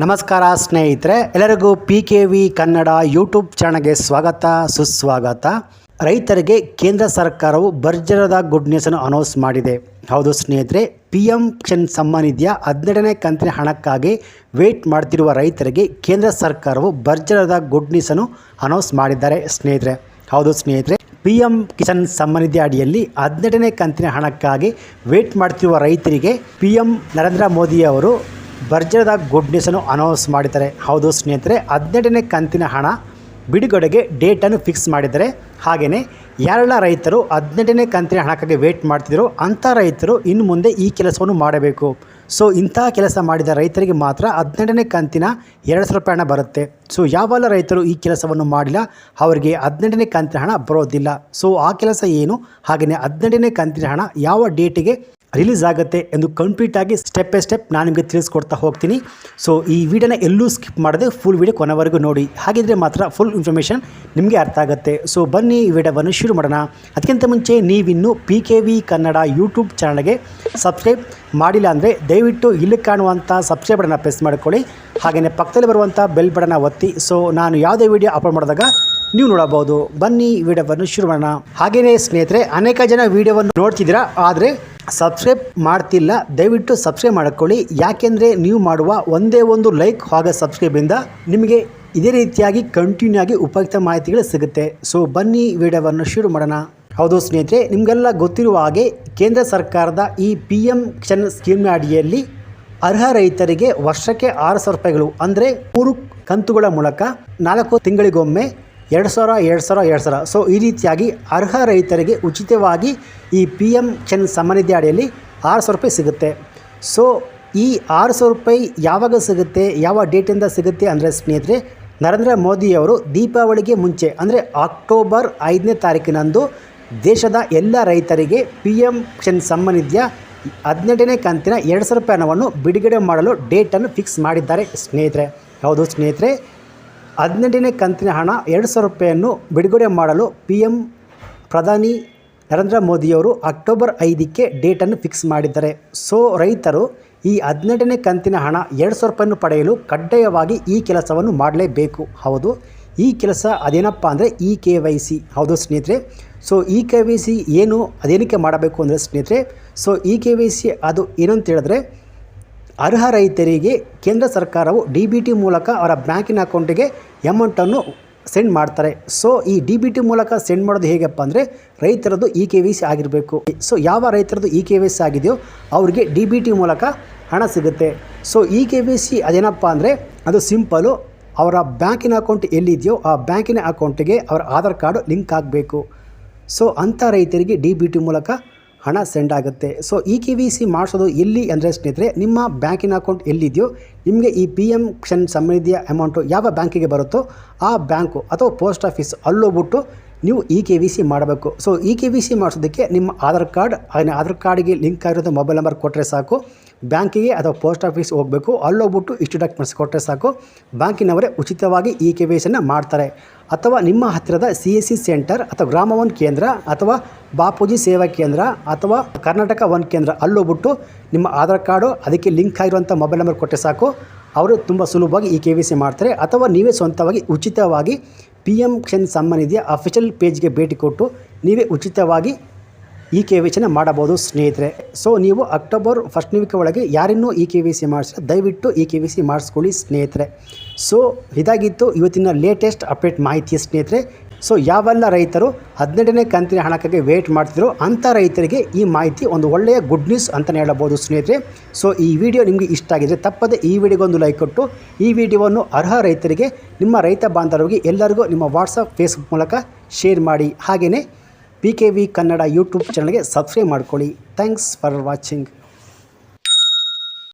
ನಮಸ್ಕಾರ ಸ್ನೇಹಿತರೆ, ಎಲ್ಲರಿಗೂ P K V Kannada YouTube ಚಾನಲ್ಗೆ ಸ್ವಾಗತ, ಸುಸ್ವಾಗತ. ರೈತರಿಗೆ ಕೇಂದ್ರ ಸರ್ಕಾರವು ಭರ್ಜರದ ಗುಡ್ ನ್ಯೂಸನ್ನು ಅನೌನ್ಸ್ ಮಾಡಿದೆ. ಹೌದು ಸ್ನೇಹಿತರೆ ಪಿ ಎಂ ಕ್ಷನ್ ಸಮ್ಮಾನ್ ನಿಧಿಯ ಕಂತಿನ ಹಣಕ್ಕಾಗಿ ವೇಟ್ ಮಾಡ್ತಿರುವ ರೈತರಿಗೆ ಕೇಂದ್ರ ಸರ್ಕಾರವು ಭರ್ಜರದ ಗುಡ್ ನ್ಯೂಸನ್ನು ಅನೌನ್ಸ್ ಮಾಡಿದ್ದಾರೆ ಸ್ನೇಹಿತರೆ. ಹೌದು ಸ್ನೇಹಿತರೆ ಪಿ ಎಂ ಕಿಸಾನ್ ಸಮ್ಮಾನ್ ಅಡಿಯಲ್ಲಿ ಹದಿನೆಂಟನೇ ಕಂತಿನ ಹಣಕ್ಕಾಗಿ ವೇಟ್ ಮಾಡ್ತಿರುವ ರೈತರಿಗೆ ಪಿ ಎಂ ನರೇಂದ್ರ ಮೋದಿ ಅವರು ಭರ್ಜರದ ಗುಡ್ ನ್ಯೂಸನ್ನು ಅನೌನ್ಸ್ ಮಾಡಿದ್ದಾರೆ. ಹೌದು ಸ್ನೇಹಿತರೆ, ಹದಿನೆಂಟನೇ ಕಂತಿನ ಹಣ ಬಿಡುಗಡೆಗೆ ಡೇಟನ್ನು ಫಿಕ್ಸ್ ಮಾಡಿದ್ದಾರೆ. ಹಾಗೆಯೇ ಯಾರೆಲ್ಲ ರೈತರು ಹದಿನೆಂಟನೇ ಕಂತಿನ ಹಣಕ್ಕಾಗಿ ವೇಟ್ ಮಾಡ್ತಿದ್ರು ಅಂಥ ರೈತರು ಇನ್ನು ಮುಂದೆ ಈ ಕೆಲಸವನ್ನು ಮಾಡಬೇಕು. ಸೊ ಇಂಥ ಕೆಲಸ ಮಾಡಿದ ರೈತರಿಗೆ ಮಾತ್ರ ಹದಿನೆಂಟನೇ ಕಂತಿನ ಎರಡು ಸಾವಿರ ರೂಪಾಯಿ ಹಣ ಬರುತ್ತೆ. ಸೊ ಯಾವೆಲ್ಲ ರೈತರು ಈ ಕೆಲಸವನ್ನು ಮಾಡಿಲ್ಲ, ಅವರಿಗೆ ಹದಿನೆಂಟನೇ ಕಂತಿನ ಹಣ ಬರೋದಿಲ್ಲ. ಸೊ ಆ ಕೆಲಸ ಏನು? ಹಾಗೆಯೇ ಹದಿನೆಂಟನೇ ಕಂತಿನ ಹಣ ಯಾವ ಡೇಟಿಗೆ ರಿಲೀಸ್ ಆಗುತ್ತೆ ಎಂದು ಕಂಪ್ಲೀಟಾಗಿ ಸ್ಟೆಪ್ ಬೈ ಸ್ಟೆಪ್ ನಾನು ನಿಮಗೆ ತಿಳಿಸ್ಕೊಡ್ತಾ ಹೋಗ್ತೀನಿ. ಸೊ ಈ ವಿಡಿಯೋನ ಎಲ್ಲೂ ಸ್ಕಿಪ್ ಮಾಡದೆ ಫುಲ್ ವಿಡಿಯೋ ಕೊನೆವರೆಗೂ ನೋಡಿ. ಹಾಗಿದ್ರೆ ಮಾತ್ರ ಫುಲ್ ಇನ್ಫಾರ್ಮೇಷನ್ ನಿಮಗೆ ಅರ್ಥ ಆಗುತ್ತೆ. ಸೊ ಬನ್ನಿ ಈ ವಿಡಿಯೋವನ್ನು ಶುರು ಮಾಡೋಣ. ಅದಕ್ಕಿಂತ ಮುಂಚೆ ನೀವಿನ್ನೂ P K V Kannada YouTube ಚಾನಲ್ಗೆ ಸಬ್ಸ್ಕ್ರೈಬ್ ಮಾಡಿಲ್ಲ ಅಂದರೆ ದಯವಿಟ್ಟು ಇಲ್ಲಿ ಕಾಣುವಂಥ ಸಬ್ಸ್ಕ್ರೈಬ್ ಬಟನ್ನ ಪ್ರೆಸ್ ಮಾಡಿಕೊಳ್ಳಿ. ಹಾಗೆಯೇ ಪಕ್ಕದಲ್ಲಿ ಬರುವಂಥ ಬೆಲ್ ಬಟನ್ನ ಒತ್ತಿ. ಸೊ ನಾನು ಯಾವುದೇ ವಿಡಿಯೋ ಅಪ್ಲೋಡ್ ಮಾಡಿದಾಗ ನೀವು ನೋಡಬಹುದು. ಬನ್ನಿ ವಿಡಿಯೋವನ್ನು ಶುರು ಮಾಡೋಣ. ಹಾಗೆಯೇ ಸ್ನೇಹಿತರೆ, ಅನೇಕ ಜನ ವಿಡಿಯೋವನ್ನು ನೋಡ್ತಿದ್ದೀರಾ. ಆದರೆ ಸಬ್ಸ್ಕ್ರೈಬ್ ಮಾಡ್ತಿಲ್ಲ, ದಯವಿಟ್ಟು ಸಬ್ಸ್ಕ್ರೈಬ್ ಮಾಡ್ಕೊಳ್ಳಿ. ಯಾಕೆಂದರೆ ನೀವು ಮಾಡುವ ಒಂದೇ ಒಂದು ಲೈಕ್ ಹಾಗೂ ಸಬ್ಸ್ಕ್ರೈಬಿಂದ ನಿಮಗೆ ಇದೇ ರೀತಿಯಾಗಿ ಕಂಟಿನ್ಯೂ ಆಗಿ ಉಪಯುಕ್ತ ಮಾಹಿತಿಗಳು ಸಿಗುತ್ತೆ. ಸೊ ಬನ್ನಿ ವಿಡಿಯೋವನ್ನು ಶುರು ಮಾಡೋಣ. ಹೌದು ಸ್ನೇಹಿತರೆ, ನಿಮಗೆಲ್ಲ ಗೊತ್ತಿರುವ ಹಾಗೆ ಕೇಂದ್ರ ಸರ್ಕಾರದ ಈ ಪಿ ಎಂ ಕಿಶನ್ ಸ್ಕೀಮ್ನ ಅಡಿಯಲ್ಲಿ ಅರ್ಹ ರೈತರಿಗೆ ವರ್ಷಕ್ಕೆ ಆರು ಸಾವಿರ ರೂಪಾಯಿಗಳು, ಅಂದರೆ ಮೂರು ಕಂತುಗಳ ಮೂಲಕ ನಾಲ್ಕು ತಿಂಗಳಿಗೊಮ್ಮೆ ಎರಡು ಸಾವಿರ ಎರಡು ಸಾವಿರ ಎರಡು ಸಾವಿರ. ಸೊ ಈ ರೀತಿಯಾಗಿ ಅರ್ಹ ರೈತರಿಗೆ ಉಚಿತವಾಗಿ ಈ ಪಿ ಎಂ ಕಿಸಾನ್ ಸಮ್ಮಾನಿಧಿ ಅಡಿಯಲ್ಲಿ ಆರು ಸಾವಿರ ರೂಪಾಯಿ ಸಿಗುತ್ತೆ. ಸೊ ಈ ಆರು ಸಾವಿರ ರೂಪಾಯಿ ಯಾವಾಗ ಸಿಗುತ್ತೆ, ಯಾವ ಡೇಟಿಂದ ಸಿಗುತ್ತೆ ಅಂದರೆ ಸ್ನೇಹಿತರೆ, ನರೇಂದ್ರ ಮೋದಿಯವರು ದೀಪಾವಳಿಗೆ ಮುಂಚೆ, ಅಂದರೆ ಅಕ್ಟೋಬರ್ ಐದನೇ ತಾರೀಕಿನಂದು ದೇಶದ ಎಲ್ಲ ರೈತರಿಗೆ ಪಿ ಎಂ ಕಿಸಾನ್ ಸಮ್ಮಾನಿಧಿಯ ಹದಿನೆಂಟನೇ ಕಂತಿನ ಎರಡು ಸಾವಿರ ರೂಪಾಯಿ ಹಣವನ್ನು ಬಿಡುಗಡೆ ಮಾಡಲು ಡೇಟನ್ನು ಫಿಕ್ಸ್ ಮಾಡಿದ್ದಾರೆ ಸ್ನೇಹಿತರೆ. ಹೌದು ಸ್ನೇಹಿತರೆ ಹದಿನೆಂಟನೇ ಕಂತಿನ ಹಣ ಎರಡು ಸಾವಿರ ರೂಪಾಯಿಯನ್ನು ಬಿಡುಗಡೆ ಮಾಡಲು ಪಿ ಎಂ ಪ್ರಧಾನಿ ನರೇಂದ್ರ ಮೋದಿಯವರು ಅಕ್ಟೋಬರ್ ಐದಕ್ಕೆ ಡೇಟನ್ನು ಫಿಕ್ಸ್ ಮಾಡಿದ್ದಾರೆ. ಸೊ, ರೈತರು ಈ ಹದಿನೆಂಟನೇ ಕಂತಿನ ಹಣ ಎರಡು ಸಾವಿರ ರೂಪಾಯಿಯನ್ನು ಪಡೆಯಲು ಕಡ್ಡಾಯವಾಗಿ ಈ ಕೆಲಸವನ್ನು ಮಾಡಲೇಬೇಕು. ಹೌದು, ಈ ಕೆಲಸ ಅದೇನಪ್ಪ ಅಂದರೆ ಇ ಕೆ ವೈ ಸಿ. ಹೌದು ಸ್ನೇಹಿತರೆ, so, E K Y C ಏನು ಅದೇನಕ್ಕೆ ಮಾಡಬೇಕು ಅಂದರೆ ಸ್ನೇಹಿತರೆ, so, E K Y C ಅದು ಏನಂತ ಹೇಳಿದ್ರೆ ಅರ್ಹ ರೈತರಿಗೆ ಕೇಂದ್ರ ಸರ್ಕಾರವು ಡಿ ಬಿ ಟಿ ಮೂಲಕ ಅವರ ಬ್ಯಾಂಕಿನ ಅಕೌಂಟಿಗೆ ಅಮೌಂಟನ್ನು ಸೆಂಡ್ ಮಾಡ್ತಾರೆ. ಸೊ ಈ ಡಿ ಬಿ ಟಿ ಮೂಲಕ ಸೆಂಡ್ ಮಾಡೋದು ಹೇಗಪ್ಪ ಅಂದರೆ ರೈತರದ್ದು ಇ ಕೆ ವಿ ಸಿ ಆಗಿರಬೇಕು. ಸೊ ಯಾವ ರೈತರದ್ದು ಇ ಕೆ ವಿ ಸಿ ಆಗಿದೆಯೋ ಅವ್ರಿಗೆ ಡಿ ಬಿ ಟಿ ಮೂಲಕ ಹಣ ಸಿಗುತ್ತೆ. So E K V C ಅದೇನಪ್ಪ ಅಂದರೆ ಅದು ಸಿಂಪಲು ಅವರ ಬ್ಯಾಂಕಿನ ಅಕೌಂಟ್ ಎಲ್ಲಿದೆಯೋ ಆ ಬ್ಯಾಂಕಿನ ಅಕೌಂಟಿಗೆ ಅವರ ಆಧಾರ್ ಕಾರ್ಡು ಲಿಂಕ್ ಆಗಬೇಕು. ಸೊ ಅಂಥ ರೈತರಿಗೆ ಡಿ ಬಿ ಟಿ ಮೂಲಕ ಹಣ ಸೆಂಡ್ ಆಗುತ್ತೆ. So E K V C ಮಾಡಿಸೋದು ಎಲ್ಲಿ ಅಂದರೆ ಸ್ನೇಹಿತರೆ, ನಿಮ್ಮ ಬ್ಯಾಂಕಿನ ಅಕೌಂಟ್ ಎಲ್ಲಿದೆಯೋ, ನಿಮಗೆ ಈ ಪಿ ಎಂ ಕ್ಷನ್ ಸಮೃದ್ಧಿಯ ಅಮೌಂಟು ಯಾವ ಬ್ಯಾಂಕಿಗೆ ಬರುತ್ತೋ, ಆ ಬ್ಯಾಂಕು ಅಥವಾ ಪೋಸ್ಟ್ ಆಫೀಸ್ ಅಲ್ಲೋಗ್ಬಿಟ್ಟು ನೀವು ಇ ಕೆ ವಿ ಸಿ ಮಾಡಬೇಕು. So E K V C ಮಾಡಿಸೋದಕ್ಕೆ ನಿಮ್ಮ ಆಧಾರ್ ಕಾರ್ಡ್ ಆಧಾರ್ ಕಾರ್ಡಿಗೆ ಲಿಂಕ್ ಆಗಿರೋದು ಮೊಬೈಲ್ ನಂಬರ್ ಕೊಟ್ಟರೆ ಸಾಕು. ಬ್ಯಾಂಕಿಗೆ ಅಥವಾ ಪೋಸ್ಟ್ ಆಫೀಸ್ ಹೋಗಬೇಕು. ಅಲ್ಲೋಗ್ಬಿಟ್ಟು ಇಷ್ಟು ಡಾಕ್ಯುಮೆಂಟ್ಸ್ ಕೊಟ್ಟರೆ ಸಾಕು. ಬ್ಯಾಂಕಿನವರೇ ಉಚಿತವಾಗಿ ಇ ಕೆ ವಿ ಸಿಯನ್ನು ಮಾಡ್ತಾರೆ. ಅಥವಾ ನಿಮ್ಮ ಹತ್ತಿರದ ಸಿ ಎಸ್ ಸಿ ಸೆಂಟರ್ ಅಥವಾ ಗ್ರಾಮ ಒನ್ ಕೇಂದ್ರ ಅಥವಾ ಬಾಪೂಜಿ ಸೇವಾ ಕೇಂದ್ರ ಅಥವಾ ಕರ್ನಾಟಕ ಒನ್ ಕೇಂದ್ರ ಅಲ್ಲೋಗ್ಬಿಟ್ಟು ನಿಮ್ಮ ಆಧಾರ್ ಕಾರ್ಡು, ಅದಕ್ಕೆ ಲಿಂಕ್ ಆಗಿರುವಂಥ ಮೊಬೈಲ್ ನಂಬರ್ ಕೊಟ್ಟರೆ ಸಾಕು. ಅವರು ತುಂಬ ಸುಲಭವಾಗಿ ಇ ಕೆ ವಿ ಸಿ ಮಾಡ್ತಾರೆ. ಅಥವಾ ನೀವೇ ಸ್ವಂತವಾಗಿ ಉಚಿತವಾಗಿ ಪಿ ಎಂ ಕ್ಷನ್ ನಿಧಿಯ ಅಫಿಷಿಯಲ್ ಪೇಜ್ಗೆ ಭೇಟಿ ಕೊಟ್ಟು ನೀವೇ ಉಚಿತವಾಗಿ ಇ ಕೆ ವಿ ಸಿನ ಮಾಡಬಹುದು ಸ್ನೇಹಿತರೆ. ಸೊ ನೀವು ಅಕ್ಟೋಬರ್ ಫಸ್ಟ್ ವೀಕ್ ಒಳಗೆ ಯಾರಿನ್ನೂ ಇ ಕೆ ವಿ ಸಿ ಮಾಡಿಸಿದ್ರೆ ದಯವಿಟ್ಟು ಇ ಕೆ ವಿ ಸಿ ಮಾಡಿಸ್ಕೊಳ್ಳಿ ಸ್ನೇಹಿತರೆ. ಸೊ ಇದಾಗಿತ್ತು ಇವತ್ತಿನ ಲೇಟೆಸ್ಟ್ ಅಪ್ಡೇಟ್ ಮಾಹಿತಿ ಸ್ನೇಹಿತರೆ. ಸೊ ಯಾವೆಲ್ಲ ರೈತರು ಹದಿನೆಂಟನೇ ಕಂತಿನ ಹಣಕ್ಕಾಗಿ ವೇಟ್ ಮಾಡ್ತಿದ್ರು ಅಂಥ ರೈತರಿಗೆ ಈ ಮಾಹಿತಿ ಒಂದು ಒಳ್ಳೆಯ ಗುಡ್ ನ್ಯೂಸ್ ಅಂತಲೇ ಹೇಳಬಹುದು ಸ್ನೇಹಿತರೆ. ಸೊ ಈ ವಿಡಿಯೋ ನಿಮಗೆ ಇಷ್ಟ ಆಗಿದೆ ತಪ್ಪದೆ ಈ ವಿಡಿಯೋಗೊಂದು ಲೈಕ್ ಕೊಟ್ಟು, ಈ ವಿಡಿಯೋವನ್ನು ಅರ್ಹ ರೈತರಿಗೆ, ನಿಮ್ಮ ರೈತ ಬಾಂಧವರಿಗೆ ಎಲ್ಲರಿಗೂ ನಿಮ್ಮ ವಾಟ್ಸಪ್ ಫೇಸ್ಬುಕ್ ಮೂಲಕ ಶೇರ್ ಮಾಡಿ. ಹಾಗೆಯೇ P K V Kannada YouTube ಚಾನಲ್ಗೆ ಸಬ್ಸ್ಕ್ರೈಬ್ ಮಾಡ್ಕೊಳ್ಳಿ. Thanks for watching